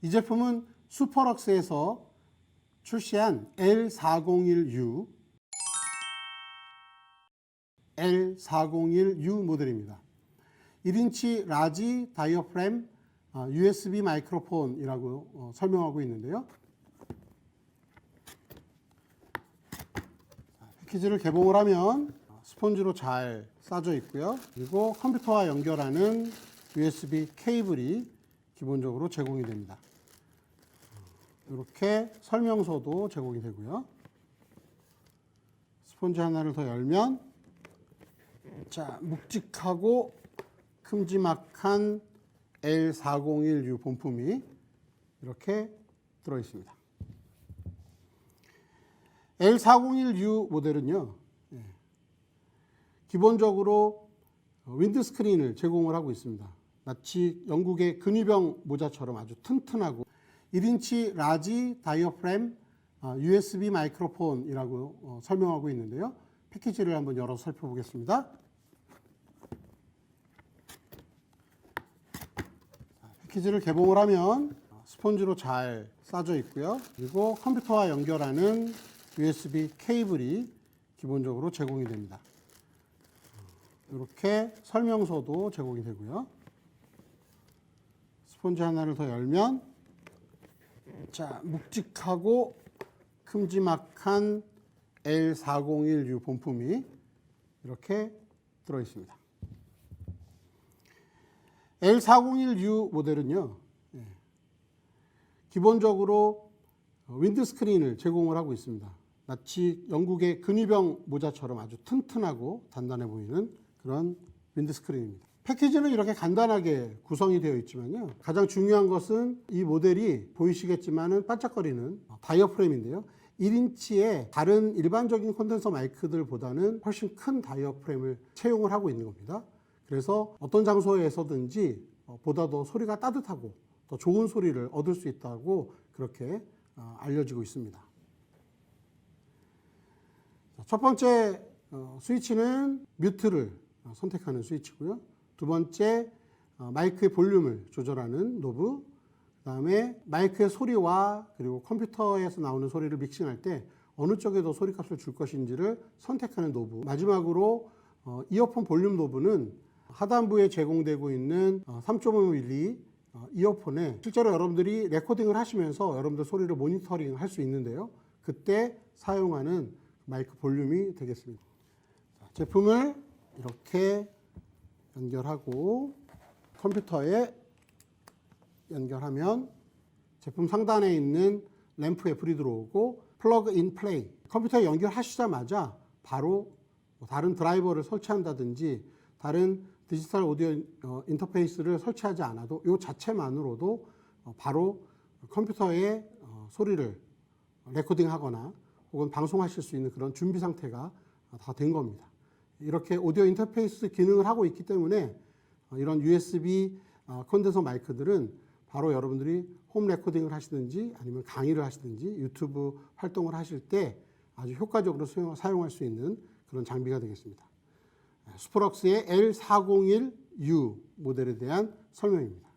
이 제품은 슈퍼럭스에서 출시한 L401U L401U 모델입니다. 1인치 라지 다이어프램 아, USB 마이크로폰이라고 어, 설명하고 있는데요. 자, 패키지를 개봉을 하면 스펀지로 잘 싸져 있고요. 그리고 컴퓨터와 연결하는 USB 케이블이 기본적으로 제공이 됩니다. 이렇게 설명서도 제공이 되고요. 스펀지 하나를 더 열면 자 묵직하고 큼지막한 L401U 본품이 이렇게 들어 있습니다. L401U 모델은요. 예, 기본적으로 윈드 스크린을 제공을 하고 있습니다. 마치 영국의 근위병 모자처럼 아주 튼튼하고 1인치 라지 다이어프램 아, USB 마이크로폰이라고 어, 설명하고 있는데요. 패키지를 한번 열어서 살펴보겠습니다. 자, 패키지를 개봉을 하면 스펀지로 잘 싸져 있고요. 그리고 컴퓨터와 연결하는 USB 케이블이 기본적으로 제공이 됩니다. 이렇게 설명서도 제공이 되고요. 스펀지 하나를 더 열면 자 묵직하고 큼지막한 L401U 본품이 이렇게 들어 있습니다. L401U 모델은요. 예, 기본적으로 윈드 스크린을 제공을 하고 있습니다. 마치 영국의 근위병 모자처럼 아주 튼튼하고 단단해 보이는 그런 윈드 스크린입니다. 패키지는 이렇게 간단하게 구성이 되어 있지만요. 가장 중요한 것은 이 모델이 보이시겠지만은 반짝거리는 다이어프램인데요. 1인치의 다른 일반적인 콘덴서 마이크들보다는 훨씬 큰 다이어프램을 채용을 하고 있는 겁니다. 그래서 어떤 장소에서든지 어, 보다 더 소리가 따뜻하고 더 좋은 소리를 얻을 수 있다고 그렇게 어, 알려지고 있습니다. 자, 첫 번째 어, 스위치는 뮤트를 어, 선택하는 스위치고요. 두 번째 어, 마이크의 볼륨을 조절하는 노브. 그 다음에 마이크의 소리와 그리고 컴퓨터에서 나오는 소리를 믹싱할 때 어느 쪽에 더 소리 값을 줄 것인지를 선택하는 노브. 마지막으로 어, 이어폰 볼륨 노브는 하단부에 제공되고 있는 어, 3.5mm 어, 이어폰에 실제로 여러분들이 레코딩을 하시면서 여러분들 소리를 모니터링 할 수 있는데요. 그때 사용하는 마이크 볼륨이 되겠습니다. 자, 제품을 이렇게 연결하고 컴퓨터에 연결하면 제품 상단에 있는 램프에 불이 들어오고 플러그 인 플레이 컴퓨터에 연결하시자마자 바로 뭐 다른 드라이버를 설치한다든지 다른 디지털 오디오 어, 인터페이스를 설치하지 않아도 이 자체만으로도 어, 바로 컴퓨터에 어, 소리를 레코딩하거나 혹은 방송하실 수 있는 그런 준비 상태가 다 된 겁니다. 이렇게 오디오 인터페이스 기능을 하고 있기 때문에 어, 이런 USB 어, 컨덴서 마이크들은 바로 여러분들이 홈 레코딩을 하시든지 아니면 강의를 하시든지 유튜브 활동을 하실 때 아주 효과적으로 수용- 사용할 수 있는 그런 장비가 되겠습니다. 슈퍼럭스의 L401U 모델에 대한 설명입니다.